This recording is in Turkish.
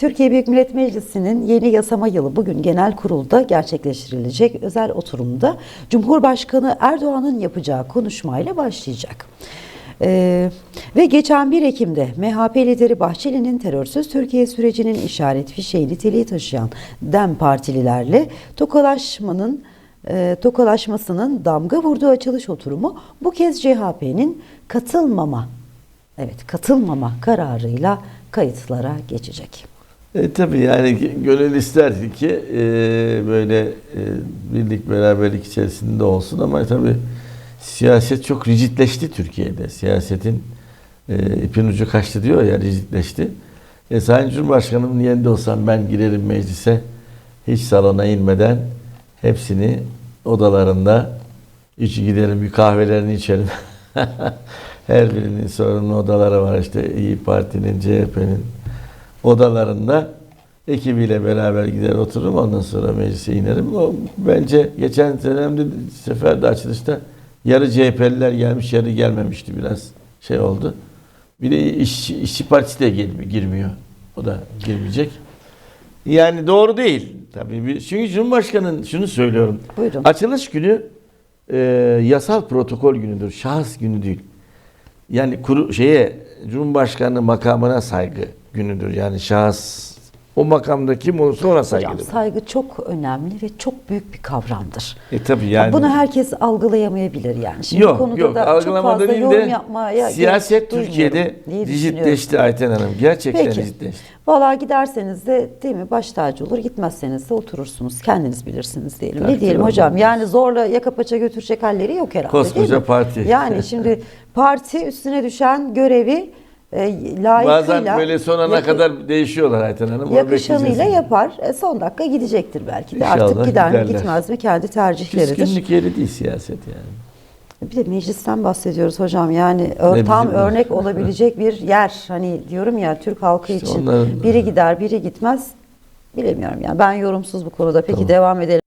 Türkiye Büyük Millet Meclisi'nin yeni yasama yılı bugün genel kurulda gerçekleştirilecek özel oturumda Cumhurbaşkanı Erdoğan'ın yapacağı konuşmayla başlayacak. Ee, ve geçen 1 Ekim'de MHP lideri Bahçeli'nin terörsüz Türkiye sürecinin işaret fişeği niteliği taşıyan DEM partililerle tokalaşmanın e, tokalaşmasının damga vurduğu açılış oturumu bu kez CHP'nin katılmama evet katılmama kararıyla kayıtlara geçecek. E, tabii yani gönül isterdi ki e, böyle e, birlik beraberlik içerisinde olsun ama tabii siyaset çok rigidleşti Türkiye'de. Siyasetin e, ipin ucu kaçtı diyor ya rigidleşti. E, Sayın Cumhurbaşkanımın yerinde olsam ben girerim meclise hiç salona inmeden hepsini odalarında içi giderim bir kahvelerini içerim. Her birinin sorunlu odaları var işte İyi Parti'nin, CHP'nin odalarında ekibiyle beraber gider otururum ondan sonra meclise inerim. O bence geçen senemde seferde açılışta yarı CHP'liler gelmiş yarı gelmemişti biraz şey oldu. Bir de iş, işçi partisi de girmiyor. O da girmeyecek. Yani doğru değil. Tabii çünkü Cumhurbaşkanı'nın şunu söylüyorum. Buyurun. Açılış günü e, yasal protokol günüdür. Şahıs günü değil. Yani kuru, şeye Cumhurbaşkanı makamına saygı günüdür. Yani şahıs o makamda kim olursa ona Hocam saygıdır. saygı çok önemli ve çok büyük bir kavramdır. E tabii yani. Bunu herkes algılayamayabilir yani. Şimdi yok konuda yok da çok fazla değil yorum de yapmaya siyaset Türkiye'de rigidleşti Ayten Hanım. Gerçekten Peki. rigidleşti. Valla giderseniz de değil mi baş tacı olur gitmezseniz de oturursunuz. Kendiniz bilirsiniz diyelim. Tabii ne diyelim ki, hocam? Yani zorla yaka paça götürecek halleri yok herhalde Koskoca değil mi? parti. Yani şimdi parti üstüne düşen görevi e, layıkıyla Bazen böyle son ana yakı- kadar değişiyorlar Ayten Hanım. Onu yakışanıyla bekleyeceğiz. yapar. E, son dakika gidecektir belki de. İnşallah Artık gider mi giderler. gitmez mi kendi tercihleridir. Küskünlük yeri değil siyaset yani. Bir de meclisten bahsediyoruz hocam. Yani ör- Ne tam bizim- örnek olabilecek bir yer. Hani diyorum ya Türk halkı İşte için onların- biri gider biri gitmez. Bilemiyorum yani. Ben yorumsuz bu konuda. Peki devam edelim.